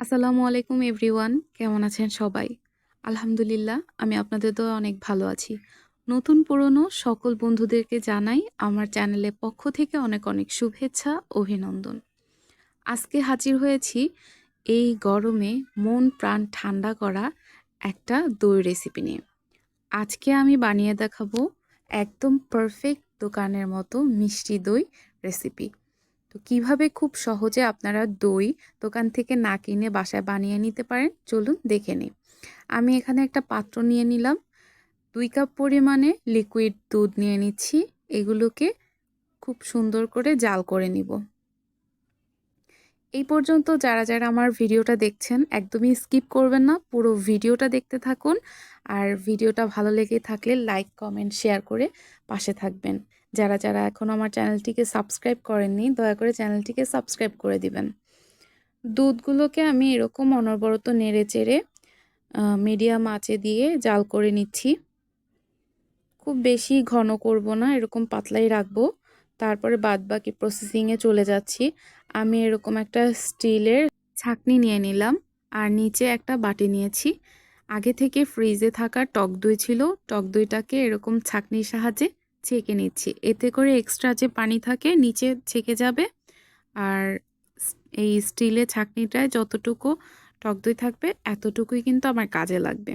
আসসালামু আলাইকুম এভরিওয়ান, কেমন আছেন সবাই? আলহামদুলিল্লাহ, আমি আপনাদের তো অনেক ভালো আছি। নতুন পুরনো সকল বন্ধুদেরকে জানাই আমার চ্যানেলের পক্ষ থেকে অনেক অনেক শুভেচ্ছা, অভিনন্দন। আজকে হাজির হয়েছি এই গরমে মন প্রাণ ঠান্ডা করা একটা দই রেসিপি নিয়ে। আজকে আমি বানিয়ে দেখাবো একদম পারফেক্ট দোকানের মতো মিষ্টি দই রেসিপি তো কীভাবে খুব সহজে আপনারা দই দোকান থেকে না কিনে বাসায় বানিয়ে নিতে পারেন? চলুন দেখে নিই। আমি এখানে একটা পাত্র নিয়ে নিলাম। দুই কাপ পরিমাণে লিকুইড দুধ নিয়ে নিচ্ছি। এগুলোকে খুব সুন্দর করে জাল করে নিব। এই পর্যন্ত যারা যারা আমার ভিডিওটা দেখছেন, একদমই স্কিপ করবেন না। পুরো ভিডিওটা দেখতে থাকুন। আর ভিডিওটা ভালো লেগে থাকলে লাইক, কমেন্ট, শেয়ার করে পাশে থাকবেন। যারা যারা এখন আমার চ্যানেলটিকে সাবস্ক্রাইব করেননি, দয়া করে চ্যানেলটিকে সাবস্ক্রাইব করে দিবেন। দুধগুলোকে আমি এরকম অনবরত নেড়ে চেড়ে মিডিয়াম আঁচে দিয়ে জাল করে নিচ্ছি। খুব বেশি ঘন করব না, এরকম পাতলাই রাখব। তারপরে বাদ বাকি প্রসেসিংয়ে চলে যাচ্ছি। আমি এরকম একটা স্টিলের ছাকনি নিয়ে নিলাম আর নিচে একটা বাটি নিয়েছি। আগে থেকে ফ্রিজে থাকা টক দই ছিল, টক দইটাকে এরকম ছাকনির সাহায্যে ছেঁকে নিচ্ছি। এতে করে এক্সট্রা যে পানি থাকে নিচে ছেঁকে যাবে। আর এই স্টিলের ছাকনিটায় যতটুকু টক দই থাকবে, এতটুকুই কিন্তু আমার কাজে লাগবে।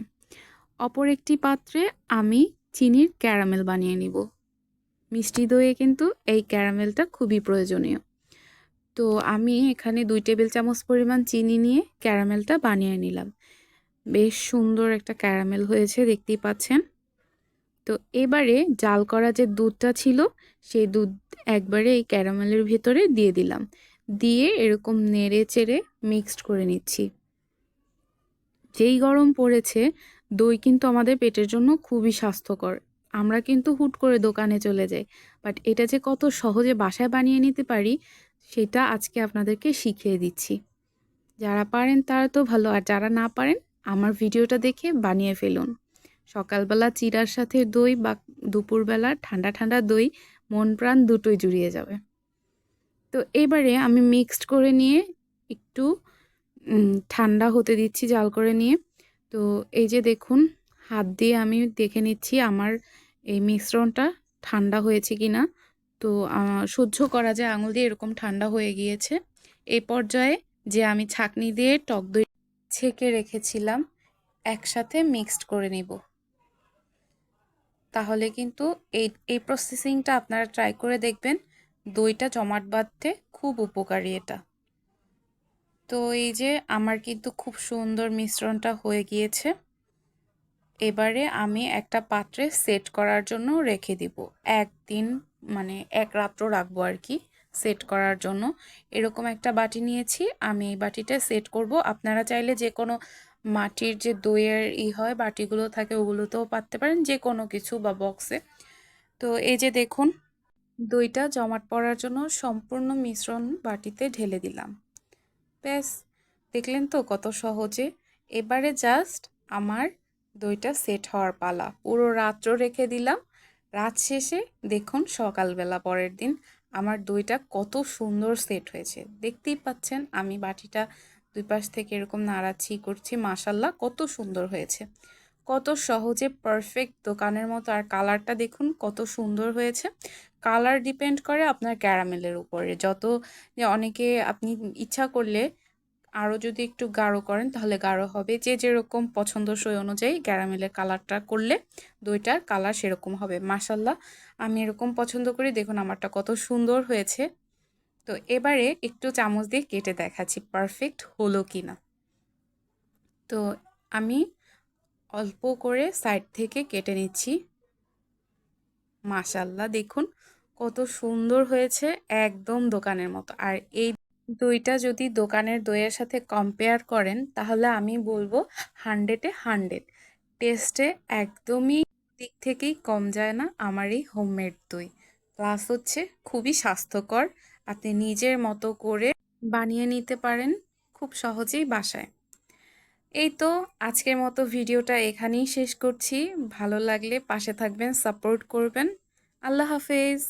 অপর একটি পাত্রে আমি চিনির ক্যারামেল বানিয়ে নিব। মিষ্টি দইয়ে কিন্তু এই ক্যারামেলটা খুবই প্রয়োজনীয়। তো আমি এখানে দুই টেবিল চামচ পরিমাণ চিনি নিয়ে ক্যারামেলটা বানিয়ে নিলাম। বেশ সুন্দর একটা ক্যারামেল হয়েছে, দেখতেই পাচ্ছেন। তো এবারে জাল করা যে দুধটা ছিল, সেই দুধ একবারে এই ক্যারামেলের ভেতরে দিয়ে দিলাম। দিয়ে এরকম নেড়ে চেড়ে মিক্সড করে নিচ্ছি। যেই গরম পড়েছে, দই কিন্তু আমাদের পেটের জন্য খুবই স্বাস্থ্যকর। আমরা কিন্তু হুট করে দোকানে চলে যাই। বাট এটা যে কত সহজে বাসায় বানিয়ে নিতে পারি, সেটা আজকে আপনাদেরকে শিখিয়ে দিচ্ছি। যারা পারেন তারা তো ভালো, আর যারা না পারেন, আমার ভিডিওটা দেখে বানিয়ে ফেলুন। সকালবেলা চিরার সাথে দই বা দুপুরবেলা ঠান্ডা ঠান্ডা দই, মন প্রাণ দুটোই জুড়িয়ে যাবে। তো এবারে আমি মিক্সড করে নিয়ে একটু ঠান্ডা হতে দিচ্ছি, জাল করে নিয়ে। তো এই যে দেখুন, হাত দিয়ে আমি দেখে নিচ্ছি আমার এই মিশ্রণটা ঠান্ডা হয়েছে কি না তো সহ্য করা যায়, আঙুল দিয়ে এরকম ঠান্ডা হয়ে গিয়েছে। এই পর্যায়ে যে আমি ছাকনি দিয়ে টক দই ছেঁকে রেখেছিলাম, একসাথে মিক্সড করে নিব। তাহলে কিন্তু এই এই প্রসেসিংটা আপনারা ট্রাই করে দেখবেন। দইটা জমাট বাঁধতে খুব উপকারী এটা। তো এই যে আমার কিন্তু খুব সুন্দর মিশ্রণটা হয়ে গিয়েছে। এবারে আমি একটা পাত্রে সেট করার জন্য রেখে দিব। একদিন মানে এক রাত্র রাখব আর কি সেট করার জন্য। এরকম একটা বাটি নিয়েছি, আমি এই বাটিটা সেট করব। আপনারা চাইলে যে কোনো মাটির যে দইয়ের ই হয়, বাটিগুলো থাকে, ওগুলোতেও পাততে পারেন যে কোনো কিছু বা বক্সে তো এই যে দেখুন, দইটা জমাট পড়ার জন্য সম্পূর্ণ মিশ্রণ বাটিতে ঢেলে দিলাম। ব্যাস, দেখলেন তো কত সহজে। এবারে জাস্ট আমার দইটা সেট হওয়ার পালা। পুরো রাত্র রেখে দিলাম। রাত শেষে দেখুন সকালবেলা পরের দিন আমার দইটা কত সুন্দর সেট হয়েছে। দেখতেই পাচ্ছেন আমি বাটিটা দুই পাশ থেকে এরকম নাড়াচ্ছি করছি মাসাল্লাহ কত সুন্দর হয়েছে। কত সহজে পারফেক্ট দোকানের মতো, আর কালারটা দেখুন কত সুন্দর হয়েছে। কালার ডিপেন্ড করে আপনার ক্যারামেলের উপরে। যত অনেকে আপনি ইচ্ছা করলে আরও যদি একটু গাঢ় করেন, তাহলে গাঢ় হবে। যে যেরকম পছন্দসই অনুযায়ী ক্যারামেলের কালারটা করলে দইটার কালার সেরকম হবে। মাসাল্লাহ আমি এরকম পছন্দ করি। দেখুন, আমারটা কত সুন্দর হয়েছে। তো এবারে একটু চামচ দিয়ে কেটে দেখাচ্ছি পারফেক্ট হলো কি না তো আমি অল্প করে সাইড থেকে কেটে নিচ্ছি। মাশাল্লাহ দেখুন কত সুন্দর হয়েছে একদম দোকানের মতো। আর এই দইটা যদি দোকানের দইয়ের সাথে কম্পেয়ার করেন, তাহলে আমি বলব হান্ড্রেডে হান্ড্রেড টেস্টে একদমই দিক থেকেই কম যায় না আমার এই হোমমেড দই। প্লাস হচ্ছে খুবই স্বাস্থ্যকর আপনি নিজের মতো করে বানিয়ে নিতে পারেন খুব সহজেই বাসায়। এই তো আজকের মতো ভিডিওটা এখানেই শেষ করছি। ভালো লাগলে পাশে থাকবেন, সাপোর্ট করবেন। আল্লাহ হাফেজ।